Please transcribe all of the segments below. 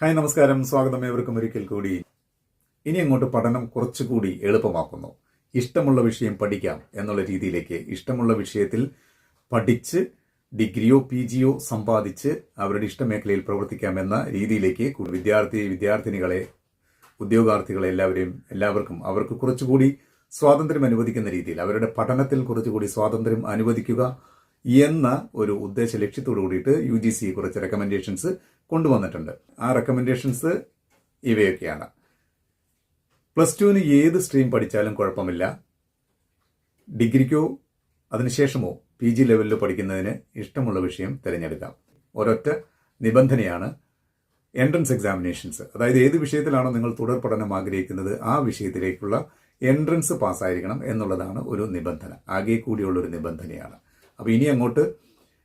Hi നമസ്കാരം. സ്വാഗതം ഏവർക്കും ഒരിക്കൽ കൂടി. ഇനി അങ്ങോട്ട് പഠനം കുറച്ചുകൂടി എളുപ്പമാക്കുന്നു. ഇഷ്ടമുള്ള വിഷയം പഠിക്കാം എന്നുള്ള രീതിയിലേക്ക്. ഇഷ്ടമുള്ള വിഷയത്തിൽ പഠിച്ച് ഡിഗ്രിയോ പി ജിയോ സമ്പാദിച്ച് അവരുടെ ഇഷ്ടമേഖലയിൽ പ്രവർത്തിക്കാമെന്ന രീതിയിലേക്ക് വിദ്യാർത്ഥി വിദ്യാർത്ഥിനികളെ ഉദ്യോഗാർത്ഥികളെ എല്ലാവരെയും എല്ലാവർക്കും അവർക്ക് കുറച്ചുകൂടി സ്വാതന്ത്ര്യം അനുവദിക്കുന്ന രീതിയിൽ അവരുടെ പഠനത്തിൽ കുറച്ചുകൂടി സ്വാതന്ത്ര്യം അനുവദിക്കുക എന്ന ഒരു ഉദ്ദേശ ലക്ഷ്യത്തോടു കൂടിയിട്ട് യു ജി സി കുറച്ച് റെക്കമെൻഡേഷൻസ് കൊണ്ടുവന്നിട്ടുണ്ട്. ആ റെക്കമെൻഡേഷൻസ് ഇവയൊക്കെയാണ്. പ്ലസ് ടുവിന് ഏത് സ്ട്രീം പഠിച്ചാലും കുഴപ്പമില്ല. ഡിഗ്രിക്കോ അതിനുശേഷമോ പി ജി ലെവലിൽ പഠിക്കുന്നതിന് ഇഷ്ടമുള്ള വിഷയം തിരഞ്ഞെടുക്കാം. ഒരൊറ്റ നിബന്ധനയാണ് എൻട്രൻസ് എക്സാമിനേഷൻസ് അതായത് ഏത് വിഷയത്തിലാണോ നിങ്ങൾ തുടർ പഠനം ആഗ്രഹിക്കുന്നത് ആ വിഷയത്തിലേക്കുള്ള എൻട്രൻസ് പാസ്സായിരിക്കണം എന്നുള്ളതാണ് ഒരു നിബന്ധന. ആകെ കൂടിയുള്ള ഒരു നിബന്ധനയാണ്. അപ്പോൾ ഇനി അങ്ങോട്ട്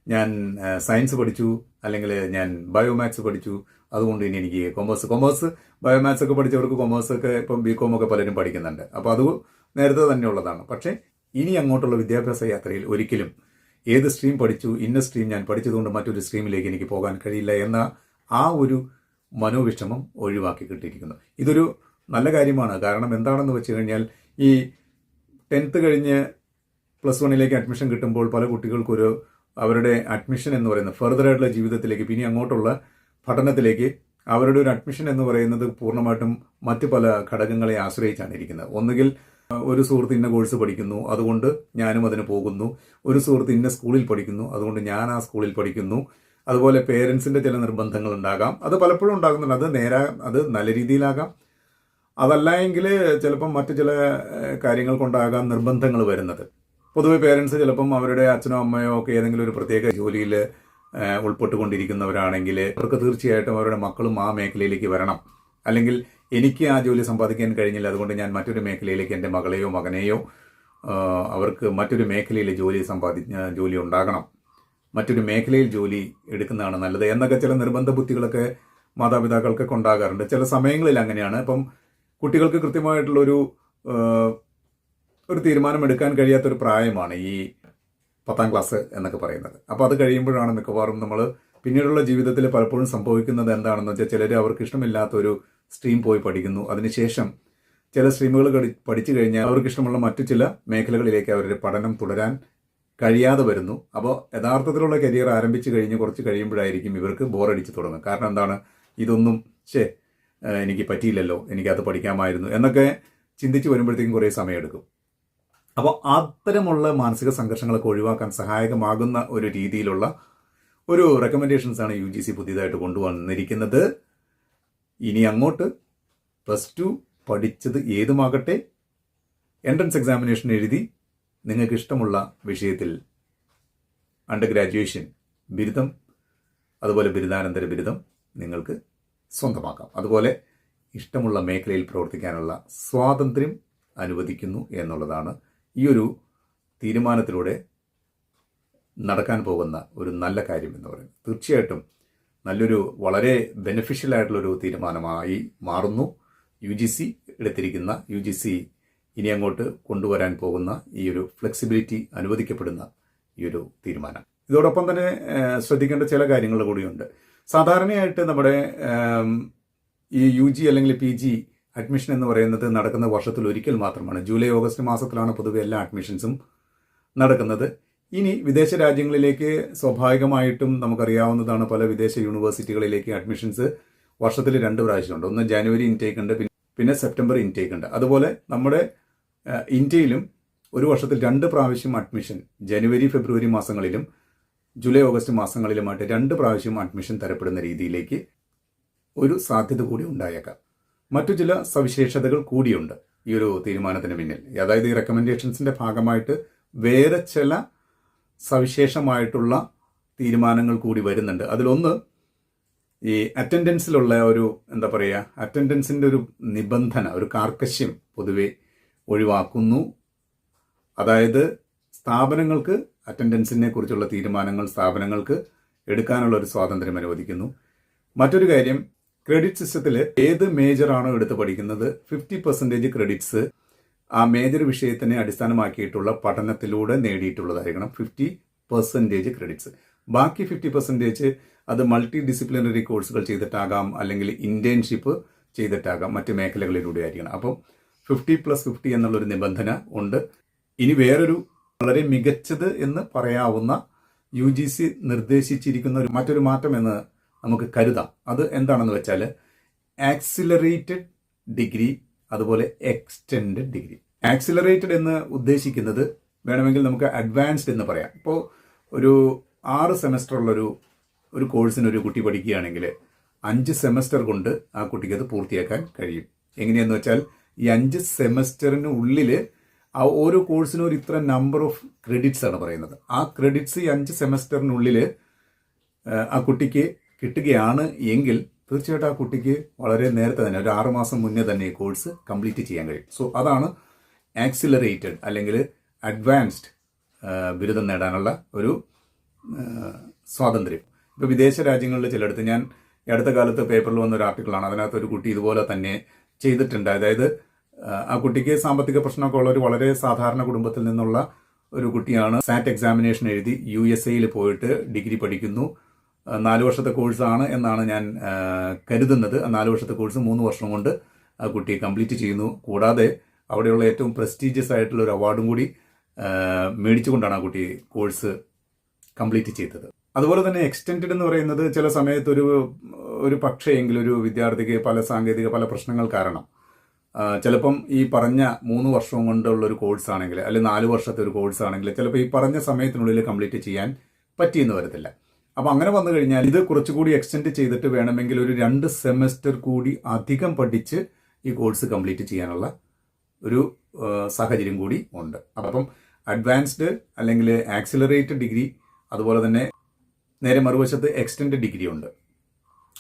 ഞാൻ സയൻസ് പഠിച്ചു അല്ലെങ്കിൽ ഞാൻ ബയോമാത്സ് പഠിച്ചു. അതുകൊണ്ട് ഇനി എനിക്ക് കൊമേഴ്സ് കൊമേഴ്സ് ബയോമാത്സ് ഒക്കെ പഠിച്ചവർക്ക് കൊമേഴ്സ് ഒക്കെ ഇപ്പം ബി കോം ഒക്കെ പലരും പഠിക്കുന്നുണ്ട്. അപ്പോൾ അത് നേരത്തെ തന്നെ ഉള്ളതാണ്. പക്ഷേ ഇനി അങ്ങോട്ടുള്ള വിദ്യാഭ്യാസ യാത്രയിൽ ഒരിക്കലും ഏത് സ്ട്രീം പഠിച്ചു ഇന്ന സ്ട്രീം ഞാൻ പഠിച്ചതുകൊണ്ട് മറ്റൊരു സ്ട്രീമിലേക്ക് എനിക്ക് പോകാൻ കഴിയില്ല എന്ന ആ ഒരു മനോവിഷമം ഒഴിവാക്കി കിട്ടിയിരിക്കുന്നു. ഇതൊരു നല്ല കാര്യമാണ്. കാരണം എന്താണെന്ന് വെച്ച് കഴിഞ്ഞാൽ ഈ ടെൻത്ത് കഴിഞ്ഞ് പ്ലസ് വണ്ണിലേക്ക് അഡ്മിഷൻ കിട്ടുമ്പോൾ പല കുട്ടികൾക്കൊരു അവരുടെ അഡ്മിഷൻ എന്ന് പറയുന്നത് ഫർദർ ആയിട്ടുള്ള ജീവിതത്തിലേക്ക് പിന്നെ അങ്ങോട്ടുള്ള പഠനത്തിലേക്ക് അവരുടെ ഒരു അഡ്മിഷൻ എന്ന് പറയുന്നത് പൂർണമായിട്ടും മറ്റു പല ഘടകങ്ങളെ ആശ്രയിച്ചാണ് ഇരിക്കുന്നത്. ഒന്നുകിൽ ഒരു സുഹൃത്ത് ഇന്ന കോഴ്സ് പഠിക്കുന്നു അതുകൊണ്ട് ഞാനും അതിന് പോകുന്നു. ഒരു സുഹൃത്ത് ഇന്ന സ്കൂളിൽ പഠിക്കുന്നു അതുകൊണ്ട് ഞാൻ ആ സ്കൂളിൽ പഠിക്കുന്നു. അതുപോലെ പേരൻസിന്റെ ചില നിർബന്ധങ്ങൾ ഉണ്ടാകാം. അത് പലപ്പോഴും ഉണ്ടാകുന്നുണ്ട്. അത് നേരാ അത് നല്ല രീതിയിലാകാം. അതല്ല എങ്കിൽ ചിലപ്പം മറ്റു ചില കാര്യങ്ങൾ കൊണ്ടാകാം നിർബന്ധങ്ങൾ വരുന്നത്. പൊതുവെ പേരൻസ് ചിലപ്പം അവരുടെ അച്ഛനോ അമ്മയോ ഒക്കെ ഏതെങ്കിലും ഒരു പ്രത്യേക ജോലിയിൽ ഉൾപ്പെട്ടുകൊണ്ടിരിക്കുന്നവരാണെങ്കിൽ അവർക്ക് തീർച്ചയായിട്ടും അവരുടെ മക്കളും ആ മേഖലയിലേക്ക് വരണം. അല്ലെങ്കിൽ എനിക്ക് ആ ജോലി സമ്പാദിക്കാൻ കഴിഞ്ഞില്ല അതുകൊണ്ട് ഞാൻ മറ്റൊരു മേഖലയിലേക്ക് എന്റെ മകളെയോ മകനെയോ അവർക്ക് മറ്റൊരു മേഖലയിൽ ജോലി സമ്പാദി ജോലി ഉണ്ടാകണം. മറ്റൊരു മേഖലയിൽ ജോലി എടുക്കുന്നതാണ് നല്ലത്. എന്നൊക്കെ ചില നിർബന്ധ ബുദ്ധികളൊക്കെ മാതാപിതാക്കൾക്കൊക്കെ ഉണ്ടാകാറുണ്ട്. ചില സമയങ്ങളിൽ അങ്ങനെയാണ്. ഇപ്പം കുട്ടികൾക്ക് കൃത്യമായിട്ടുള്ളൊരു ഒരു തീരുമാനം എടുക്കാൻ കഴിയാത്തൊരു പ്രായമാണ് ഈ പത്താം ക്ലാസ് എന്നൊക്കെ പറയുന്നത്. അപ്പോൾ അത് കഴിയുമ്പോഴാണ് മിക്കവാറും നമ്മൾ പിന്നീടുള്ള ജീവിതത്തിൽ പലപ്പോഴും സംഭവിക്കുന്നത് എന്താണെന്ന് വെച്ചാൽ ചിലർ അവർക്ക് ഇഷ്ടമില്ലാത്ത ഒരു സ്ട്രീം പോയി പഠിക്കുന്നു. അതിനുശേഷം ചില സ്ട്രീമുകൾ പഠിച്ചു കഴിഞ്ഞാൽ അവർക്ക് ഇഷ്ടമുള്ള മറ്റു ചില മേഖലകളിലേക്ക് അവരുടെ പഠനം തുടരാൻ കഴിയാതെ വരുന്നു. അപ്പോൾ യഥാർത്ഥത്തിലുള്ള കരിയർ ആരംഭിച്ചു കഴിഞ്ഞ് കുറച്ച് കഴിയുമ്പോഴായിരിക്കും ഇവർക്ക് ബോറടിച്ച് തുടങ്ങും. കാരണം എന്താണ്? ഇതൊന്നും ശേ എനിക്ക് പറ്റിയില്ലല്ലോ എനിക്കത് പഠിക്കാമായിരുന്നു എന്നൊക്കെ ചിന്തിച്ച് വരുമ്പോഴത്തേക്കും കുറേ സമയമെടുക്കും. അപ്പോൾ അത്തരമുള്ള മാനസിക സംഘർഷങ്ങളൊക്കെ ഒഴിവാക്കാൻ സഹായകമാകുന്ന ഒരു രീതിയിലുള്ള ഒരു റെക്കമെൻഡേഷൻസ് ആണ് യു ജി സി പുതിയതായിട്ട് കൊണ്ടുവന്നിരിക്കുന്നത്. ഇനി അങ്ങോട്ട് പ്ലസ് ടു പഠിച്ചത് ഏതുമാകട്ടെ? എൻട്രൻസ് എക്സാമിനേഷൻ എഴുതി നിങ്ങൾക്ക് ഇഷ്ടമുള്ള വിഷയത്തിൽ അണ്ടർ ഗ്രാജുവേഷൻ ബിരുദം അതുപോലെ ബിരുദാനന്തര ബിരുദം നിങ്ങൾക്ക് സ്വന്തമാക്കാം. അതുപോലെ ഇഷ്ടമുള്ള മേഖലയിൽ പ്രവർത്തിക്കാനുള്ള സ്വാതന്ത്ര്യം അനുവദിക്കുന്നു എന്നുള്ളതാണ് ഈ ഒരു തീരുമാനത്തിലൂടെ നടക്കാൻ പോകുന്ന ഒരു നല്ല കാര്യം എന്ന് പറയുന്നത്. തീർച്ചയായിട്ടും നല്ലൊരു വളരെ ബെനിഫിഷ്യൽ ആയിട്ടുള്ളൊരു തീരുമാനമായി മാറുന്നു. യു ജി സി എടുത്തിരിക്കുന്ന യു ജി സി ഇനി അങ്ങോട്ട് കൊണ്ടുവരാൻ പോകുന്ന ഈ ഒരു ഫ്ലെക്സിബിലിറ്റി അനുവദിക്കപ്പെടുന്ന ഈ ഒരു തീരുമാനം. ഇതോടൊപ്പം തന്നെ ശ്രദ്ധിക്കേണ്ട ചില കാര്യങ്ങൾ കൂടിയുണ്ട്. സാധാരണയായിട്ട് നമ്മുടെ ഈ യു ജി അല്ലെങ്കിൽ പി ജി അഡ്മിഷൻ എന്ന് പറയുന്നത് നടക്കുന്ന വർഷത്തിൽ ഒരിക്കൽ മാത്രമാണ്. ജൂലൈ ഓഗസ്റ്റ് മാസത്തിലാണ് പൊതുവെ എല്ലാ അഡ്മിഷൻസും നടക്കുന്നത്. ഇനി വിദേശ രാജ്യങ്ങളിലേക്ക് സ്വാഭാവികമായിട്ടും നമുക്കറിയാവുന്നതാണ് പല വിദേശ യൂണിവേഴ്സിറ്റികളിലേക്ക് അഡ്മിഷൻസ് വർഷത്തിൽ രണ്ട് പ്രാവശ്യമുണ്ട്. ഒന്ന് ജനുവരി ഇൻടേക്ക് ഉണ്ട് പിന്നെ- സെപ്റ്റംബർ ഇൻടേക്ക് ഉണ്ട്. അതുപോലെ നമ്മുടെ ഇന്ത്യയിലും ഒരു വർഷത്തിൽ രണ്ട് പ്രാവശ്യം അഡ്മിഷൻ ജനുവരി ഫെബ്രുവരി മാസങ്ങളിലും ജൂലൈ ഓഗസ്റ്റ് മാസങ്ങളിലുമായിട്ട് രണ്ട് പ്രാവശ്യം അഡ്മിഷൻ തരപ്പെടുന്ന രീതിയിലേക്ക് ഒരു സാധ്യത കൂടി ഉണ്ടായേക്കാം. മറ്റു ചില സവിശേഷതകൾ കൂടിയുണ്ട് ഈ ഒരു തീരുമാനത്തിന് പിന്നിൽ. അതായത് ഈ റെക്കമെൻഡേഷൻസിന്റെ ഭാഗമായിട്ട് വേറെ ചില സവിശേഷമായിട്ടുള്ള തീരുമാനങ്ങൾ കൂടി വരുന്നുണ്ട്. അതിലൊന്ന് ഈ അറ്റൻഡൻസിലുള്ള ഒരു എന്താ പറയുക അറ്റൻഡൻസിന്റെ ഒരു നിബന്ധന ഒരു കാർക്കശ്യം പൊതുവെ ഒഴിവാക്കുന്നു. അതായത് സ്ഥാപനങ്ങൾക്ക് അറ്റൻഡൻസിനെ കുറിച്ചുള്ള തീരുമാനങ്ങൾ സ്ഥാപനങ്ങൾക്ക് എടുക്കാനുള്ള ഒരു സ്വാതന്ത്ര്യം അനുവദിക്കുന്നു. മറ്റൊരു കാര്യം ക്രെഡിറ്റ് സിസ്റ്റത്തിൽ ഏത് മേജറാണോ എടുത്ത് പഠിക്കുന്നത് ഫിഫ്റ്റി പെർസെന്റേജ് ക്രെഡിറ്റ്സ് ആ മേജർ വിഷയത്തിനെ അടിസ്ഥാനമാക്കിയിട്ടുള്ള പഠനത്തിലൂടെ നേടിയിട്ടുള്ളതായിരിക്കണം ഫിഫ്റ്റി പെർസെന്റേജ് ക്രെഡിറ്റ്സ് ബാക്കി ഫിഫ്റ്റി പെർസെന്റേജ് അത് മൾട്ടി ഡിസിപ്ലിനറി കോഴ്സുകൾ ചെയ്തിട്ടാകാം അല്ലെങ്കിൽ ഇന്റേൺഷിപ്പ് ചെയ്തിട്ടാകാം മറ്റ് മേഖലകളിലൂടെ ആയിരിക്കണം. അപ്പം ഫിഫ്റ്റി പ്ലസ് ഫിഫ്റ്റി എന്നുള്ളൊരു നിബന്ധന ഉണ്ട്. ഇനി വേറൊരു വളരെ മികച്ചത് എന്ന് പറയാവുന്ന യു ജി സി നിർദ്ദേശിച്ചിരിക്കുന്ന ഒരു മറ്റൊരു മാറ്റം എന്ന് നമുക്ക് കരുതാം. അത് എന്താണെന്ന് വെച്ചാൽ ആക്സിലറേറ്റഡ് ഡിഗ്രി അതുപോലെ എക്സ്റ്റെൻഡ് ഡിഗ്രി ആക്സിലറേറ്റഡ് എന്ന് ഉദ്ദേശിക്കുന്നത് വേണമെങ്കിൽ നമുക്ക് അഡ്വാൻസ്ഡ് എന്ന് പറയാം. ഇപ്പോൾ ഒരു ആറ് സെമസ്റ്റർ ഉള്ളൊരു ഒരു കോഴ്സിന് ഒരു കുട്ടി പഠിക്കുകയാണെങ്കിൽ അഞ്ച് സെമസ്റ്റർ കൊണ്ട് ആ കുട്ടിക്ക് അത് പൂർത്തിയാക്കാൻ കഴിയും. എങ്ങനെയെന്ന് വെച്ചാൽ ഈ അഞ്ച് സെമസ്റ്ററിന് ഉള്ളിൽ ആ ഓരോ കോഴ്സിനും ഒരു ഇത്ര നമ്പർ ഓഫ് ക്രെഡിറ്റ്സ് ആണ് പറയുന്നത്. ആ ക്രെഡിറ്റ്സ് ഈ അഞ്ച് സെമസ്റ്ററിനുള്ളിൽ ആ കുട്ടിക്ക് കിട്ടുകയാണ് എങ്കിൽ തീർച്ചയായിട്ടും ആ കുട്ടിക്ക് വളരെ നേരത്തെ തന്നെ ഒരു ആറുമാസം മുന്നേ തന്നെ ഈ കോഴ്സ് കംപ്ലീറ്റ് ചെയ്യാൻ കഴിയും. സോ അതാണ് ആക്സിലറേറ്റഡ് അല്ലെങ്കിൽ അഡ്വാൻസ്ഡ് ബിരുദം നേടാനുള്ള ഒരു സ്വാതന്ത്ര്യം. ഇപ്പോൾ വിദേശ രാജ്യങ്ങളിൽ ചിലയിടത്ത് ഞാൻ അടുത്ത കാലത്ത് പേപ്പറിൽ വന്ന ഒരു ആർട്ടിക്കിളാണ്. അതിനകത്ത് ഒരു കുട്ടി ഇതുപോലെ തന്നെ ചെയ്തിട്ടുണ്ട്. അതായത് ആ, കുട്ടിക്ക് സാമ്പത്തിക പ്രശ്നമൊക്കെ ഉള്ള ഒരു വളരെ സാധാരണ കുടുംബത്തിൽ നിന്നുള്ള ഒരു കുട്ടിയാണ്. സാറ്റ് എക്സാമിനേഷൻ എഴുതി യു എസ് എയിൽ പോയിട്ട് ഡിഗ്രി പഠിക്കുന്നു. നാല് വർഷത്തെ കോഴ്സാണ് എന്നാണ് ഞാൻ കരുതുന്നത്. നാല് വർഷത്തെ കോഴ്സ് മൂന്ന് വർഷം കൊണ്ട് ആ കുട്ടി കംപ്ലീറ്റ് ചെയ്യുന്നു. കൂടാതെ അവിടെയുള്ള ഏറ്റവും പ്രസ്റ്റീജിയസ് ആയിട്ടുള്ള ഒരു അവാർഡും കൂടി മേടിച്ചുകൊണ്ടാണ് ആ കുട്ടി കോഴ്സ് കംപ്ലീറ്റ് ചെയ്തത്. അതുപോലെ തന്നെ എക്സ്റ്റെൻഡ് എന്ന് പറയുന്നത് ചില സമയത്ത് ഒരു ഒരു പക്ഷേയെങ്കിലും ഒരു വിദ്യാർത്ഥിക്ക് പല സാങ്കേതിക പല പ്രശ്നങ്ങൾ കാരണം. ചിലപ്പം ഈ പറഞ്ഞ മൂന്ന് വർഷം കൊണ്ടുള്ള ഒരു കോഴ്സ് ആണെങ്കിൽ അല്ലെങ്കിൽ നാല് വർഷത്തെ ഒരു കോഴ്സ് ആണെങ്കിൽ ചിലപ്പോൾ ഈ പറഞ്ഞ സമയത്തിനുള്ളിൽ കംപ്ലീറ്റ് ചെയ്യാൻ പറ്റിയെന്ന് വരത്തില്ല. അപ്പം അങ്ങനെ വന്നു കഴിഞ്ഞാൽ ഇത് കുറച്ചുകൂടി എക്സ്റ്റെൻഡ് ചെയ്തിട്ട് വേണമെങ്കിൽ ഒരു രണ്ട് സെമസ്റ്റർ കൂടി അധികം പഠിച്ച് ഈ കോഴ്സ് കംപ്ലീറ്റ് ചെയ്യാനുള്ള ഒരു സാഹചര്യം കൂടി ഉണ്ട്. അപ്പം അഡ്വാൻസ്ഡ് അല്ലെങ്കിൽ ആക്സിലറേറ്റഡ് ഡിഗ്രി അതുപോലെ തന്നെ നേരെ മറുവശത്ത് എക്സ്റ്റെൻഡ് ഡിഗ്രി ഉണ്ട്.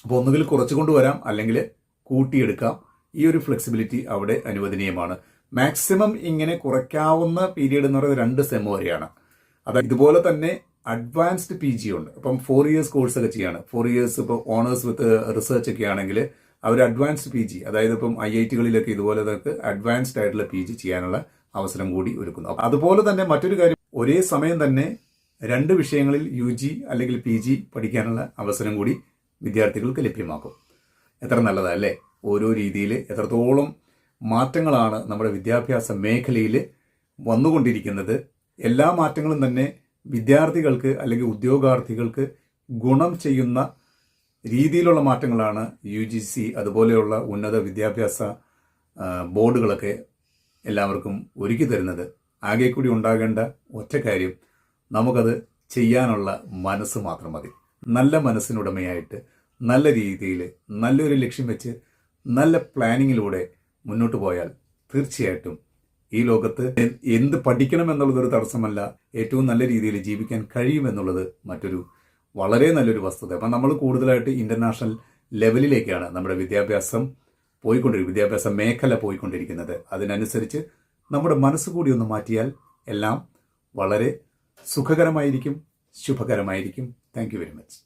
അപ്പോൾ ഒന്നുകിൽ കുറച്ച് കൊണ്ടുവരാം അല്ലെങ്കിൽ കൂട്ടിയെടുക്കാം. ഈ ഒരു ഫ്ലെക്സിബിലിറ്റി അവിടെ അനുവദനീയമാണ്. മാക്സിമം ഇങ്ങനെ കുറയ്ക്കാവുന്ന പീരീഡ് എന്ന് പറയുന്നത് രണ്ട് സെം വരെയാണ്. അത് ഇതുപോലെ തന്നെ അഡ്വാൻസ്ഡ് പി ജി ഉണ്ട്. അപ്പം ഫോർ ഇയേഴ്സ് കോഴ്സ് ഒക്കെ ചെയ്യാണ്. ഫോർ ഇയേഴ്സ് ഇപ്പോൾ ഓണേഴ്സ് വിത്ത് റിസർച്ച് ഒക്കെ ആണെങ്കിൽ അവർ അഡ്വാൻസ്ഡ് പി ജി അതായത് ഇപ്പം ഐ ഐ ടികളിലൊക്കെ ഇതുപോലെ അഡ്വാൻസ്ഡ് ആയിട്ടുള്ള പി ജി ചെയ്യാനുള്ള അവസരം കൂടി ഒരുക്കുന്നു. അതുപോലെ തന്നെ മറ്റൊരു കാര്യം ഒരേ സമയം തന്നെ രണ്ട് വിഷയങ്ങളിൽ യു ജി അല്ലെങ്കിൽ പി ജി പഠിക്കാനുള്ള അവസരം കൂടി വിദ്യാർത്ഥികൾക്ക് ലഭ്യമാക്കും. എത്ര നല്ലതല്ലേ? ഓരോ രീതിയിൽ എത്രത്തോളം മാറ്റങ്ങളാണ് നമ്മുടെ വിദ്യാഭ്യാസ മേഖലയിൽ വന്നുകൊണ്ടിരിക്കുന്നത്. എല്ലാ മാറ്റങ്ങളും തന്നെ വിദ്യാർത്ഥികൾക്ക് അല്ലെങ്കിൽ ഉദ്യോഗാർത്ഥികൾക്ക് ഗുണം ചെയ്യുന്ന രീതിയിലുള്ള മാറ്റങ്ങളാണ് യു ജി സി അതുപോലെയുള്ള ഉന്നത വിദ്യാഭ്യാസ ബോർഡുകളൊക്കെ എല്ലാവർക്കും ഒരുക്കി തരുന്നത്. ആകെ കൂടി ഉണ്ടാകേണ്ട ഒറ്റ കാര്യം നമുക്കത് ചെയ്യാനുള്ള മനസ്സ് മാത്രം മതി. നല്ല മനസ്സിനുടമയായിട്ട് നല്ല രീതിയിൽ നല്ലൊരു ലക്ഷ്യം വെച്ച് നല്ല പ്ലാനിങ്ങിലൂടെ മുന്നോട്ട് പോയാൽ തീർച്ചയായിട്ടും ഈ ലോകത്ത് എന്ത് പഠിക്കണം എന്നുള്ളതൊരു തടസ്സമല്ല ഏറ്റവും നല്ല രീതിയിൽ ജീവിക്കാൻ കഴിയുമെന്നുള്ളത് മറ്റൊരു വളരെ നല്ലൊരു വസ്തുത. അപ്പം നമ്മൾ കൂടുതലായിട്ട് ഇന്റർനാഷണൽ ലെവലിലേക്കാണ് നമ്മുടെ വിദ്യാഭ്യാസം പോയിക്കൊണ്ടിരിക്കുന്നത് വിദ്യാഭ്യാസ മേഖല പോയിക്കൊണ്ടിരിക്കുന്നത്. അതിനനുസരിച്ച് നമ്മുടെ മനസ്സ് കൂടി ഒന്ന് മാറ്റിയാൽ എല്ലാം വളരെ സുഖകരമായിരിക്കും ശുഭകരമായിരിക്കും. Thank very much